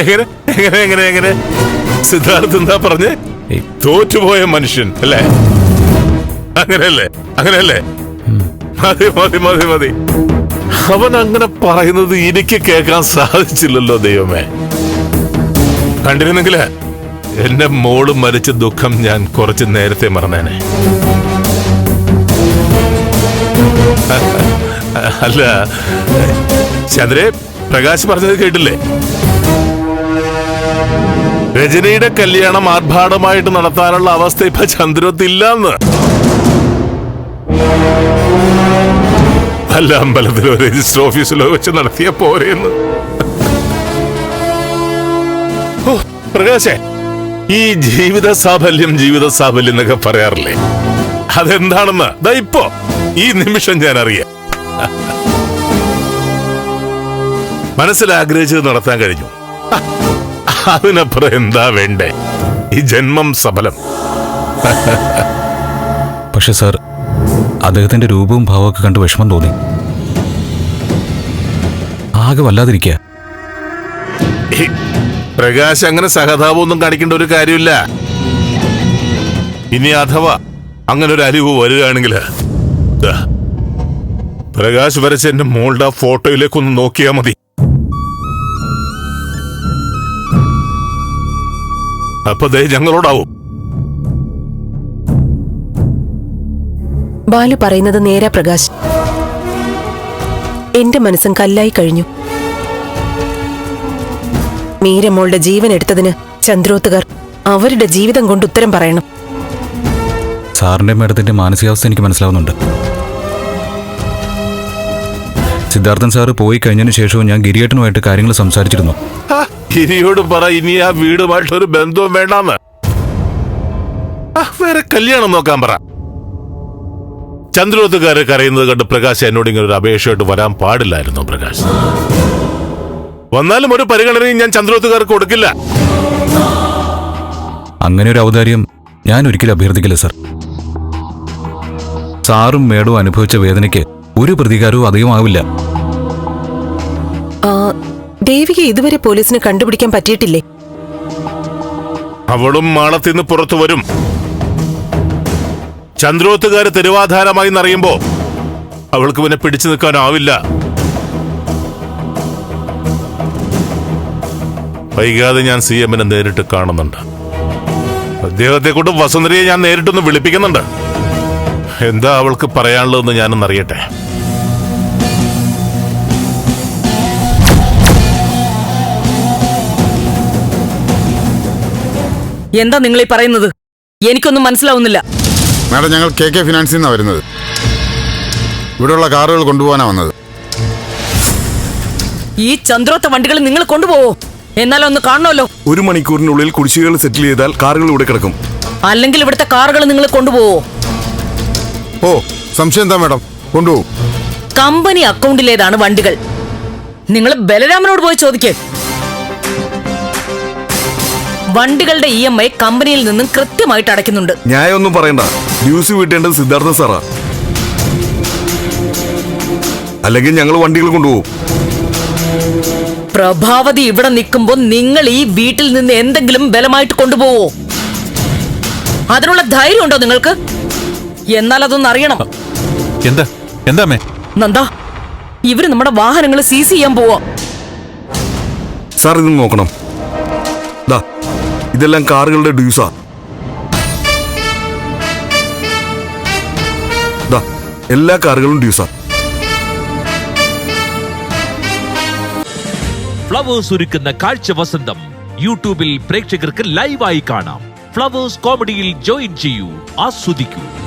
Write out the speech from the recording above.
എങ്ങനെ എങ്ങനെ എങ്ങനെ എങ്ങനെ? സിദ്ധാർത്ഥ് എന്താ പറഞ്ഞ്? തോറ്റുപോയ മനുഷ്യൻ അല്ലേ? അങ്ങനെയല്ലേ അങ്ങനെയല്ലേ? മതി മതി മതി മതി. അവൻ അങ്ങനെ പറയുന്നത് എനിക്ക് കേൾക്കാൻ സാധിച്ചില്ലല്ലോ ദൈവമേ. കണ്ടിരുന്നെങ്കിൽ എന്റെ മോൾ മരിച്ച ദുഃഖം ഞാൻ കുറച്ച് നേരത്തെ മറന്നേനെ. അല്ല ചന്ദ്രേ പ്രകാശ് പറഞ്ഞത് കേട്ടില്ലേ? രജനിയുടെ കല്യാണം ആർഭാടമായിട്ട് നടത്താനുള്ള അവസ്ഥ ഇപ്പൊ ചന്ദ്രത്തില്ലെന്ന്. അല്ല അമ്പലത്തിലോ രജിസ്റ്റർ ഓഫീസിലോ വെച്ച് നടത്തിയ പോരെന്ന്. പ്രകാശേ ഈ ജീവിത സാഫല്യം ജീവിത സാഫല്യം എന്നൊക്കെ പറയാറില്ലേ? അതെന്താണെന്ന്? ഇപ്പോ ഈ നിമിഷം ഞാൻ അറിയാം മനസ്സിൽ ആഗ്രഹിച്ചത് നടത്താൻ കഴിഞ്ഞു. അതിനപ്പുറം എന്താ വേണ്ടേ? ഈ ജന്മം സഫലം. പക്ഷെ സാർ അദ്ദേഹത്തിന്റെ രൂപവും ഭാവമൊക്കെ കണ്ട് വിഷമം തോന്നി. ആകെ വല്ലാതിരിക്കുക പ്രകാശ് അങ്ങനെ സഹതാപമൊന്നും കാണിക്കേണ്ട ഒരു കാര്യമില്ല. ഇനി അഥവാ അങ്ങനെ ഒരു അരിവ് വരികയാണെങ്കിൽ പ്രകാശ് വരച്ച എന്റെ മോളുടെ ആ ഫോട്ടോയിലേക്കൊന്ന് നോക്കിയാൽ മതി. അപ്പൊ ദേ ഞങ്ങളോടാവും. ബാലു പറയുന്നത് നേരാ പ്രകാശ്. എന്റെ മനസ്സും കല്ലായി കഴിഞ്ഞു. മീരമോളുടെ ജീവൻ എടുത്തതിന് ചന്ദ്രോത്തുകാർ അവരുടെ ജീവിതം കൊണ്ട് ഉത്തരം പറയണം. സാറിന്റെ മേഡത്തിന്റെ മാനസികാവസ്ഥ എനിക്ക് മനസ്സിലാവുന്നുണ്ട്. സിദ്ധാർത്ഥൻ സാറ് പോയി കഴിഞ്ഞതിന് ശേഷവും ഞാൻ ഗിരിയേട്ടനുമായിട്ട് കാര്യങ്ങൾ സംസാരിച്ചിരുന്നു. ഗിരിയോട് പറ ഇനി ആ വീടുമായിട്ട് ഒരു ബന്ധവും വേണ്ടാന്ന്. വേറെ കല്യാണം നോക്കാൻ പറ. ചന്ദ്രോത്തുകാരെ കരയുന്നത് കണ്ട് പ്രകാശ് എന്നോട് ഇങ്ങനെ ഒരു അപേക്ഷയായിട്ട് വരാൻ പാടില്ലായിരുന്നു പ്രകാശ്. വന്നാലും ഒരു പരിഗണനയും ഞാൻ ചന്ദ്രോത്തുകാർക്ക് കൊടുക്കില്ല. അങ്ങനെ ഒരു ഔദാര്യം ഞാൻ ഒരിക്കലും അഭ്യർത്ഥിക്കില്ല സർ. സാറും മേഡവും അനുഭവിച്ച വേദനയ്ക്ക് ഒരു പ്രതികാരവും അധികമാവില്ല. ആ ദേവിക ഇതുവരെ പോലീസിന് കണ്ടുപിടിക്കാൻ പറ്റിയിട്ടില്ലേ? അവളും മാളത്തിന്ന് പുറത്തു വരും. ചന്ദ്രോത്തുകാര് തെരുവാധാരമായി എന്നറിയുമ്പോ അവൾക്ക് പിന്നെ പിടിച്ചു നിൽക്കാനാവില്ല. വൈകാതെ ഞാൻ സി എമ്മിനെ നേരിട്ട് കാണുന്നുണ്ട്. അദ്ദേഹത്തെ കൊണ്ട് വസുന്ധരയെ ഞാൻ നേരിട്ടൊന്ന് വിളിപ്പിക്കുന്നുണ്ട്. എന്താ അവൾക്ക് പറയാനുള്ളതെന്ന് ഞാനൊന്ന് എന്താ നിങ്ങൾ ഈ പറയുന്നത്? എനിക്കൊന്നും മനസ്സിലാവുന്നില്ല. മാഡം ഞങ്ങൾ കെ കെ ഫിനാൻസിൽ നിന്നാണ് വരുന്നത്. ഇവിടെയുള്ള കാറുകൾ കൊണ്ടുപോകാനാണ് വന്നത്. ഈ ചന്ദ്രോത്ത വണ്ടികൾ നിങ്ങൾ കൊണ്ടുപോവോ? എന്നാലും ഒന്ന് കാണണമല്ലോ. ഒരു മണിക്കൂറിനുള്ളിൽ കുടിശ്ശികകൾ സെറ്റിൽ ചെയ്താൽ കാറുകൾ ഇവിടെ കിടക്കും. അല്ലെങ്കിൽ ഇവിടുത്തെ കാറുകൾ നിങ്ങൾ കൊണ്ടുപോവോ? ഓ സംശയം എന്താ മാഡം? കൊണ്ടുപോകും. കമ്പനി അക്കൗണ്ടിലേതാണ് വണ്ടികൾ. നിങ്ങൾ ബലരാമനോട് പോയി ചോദിക്കേ. വണ്ടികളുടെ ഇ എം ഐ കമ്പനിയിൽ നിന്നും കൃത്യമായിട്ട് അടയ്ക്കുന്നുണ്ട്. ന്യായമൊന്നും പറയണ്ട. ന്യൂസ് വീട്ടേണ്ടത് സിദ്ധാർത്ഥ സാറാ. അല്ലെങ്കിൽ ഞങ്ങൾ വണ്ടികൾ കൊണ്ടുപോകും. പ്രഭാവതി ഇവിടെ നിൽക്കുമ്പോൾ നിങ്ങൾ ഈ വീട്ടിൽ നിന്ന് എന്തെങ്കിലും ബലമായിട്ട് കൊണ്ടുപോവോ? അതിനുള്ള ധൈര്യം ഉണ്ടോ നിങ്ങൾക്ക്? എന്നാൽ അതൊന്നും അറിയണം. എന്താ? എന്താ മേ നന്ദാ ഇവർ നമ്മുടെ വാഹനങ്ങൾ സീസ് ചെയ്യാൻ പോവാ. സാർ ഇത് നോക്കണം. ഇതെല്ലാം കാറുകളുടെ ഡ്യൂസാ. എല്ലാ കാറുകളും ഡ്യൂസാ. ഫ്ലവേഴ്സ് ഒരുക്കുന്ന കാഴ്ച വസന്തം യൂട്യൂബിൽ പ്രേക്ഷകർക്ക് ലൈവായി കാണാം. ഫ്ലവേഴ്സ് കോമഡിയിൽ ജോയിൻ ചെയ്യൂ ആസ്വദിക്കൂ.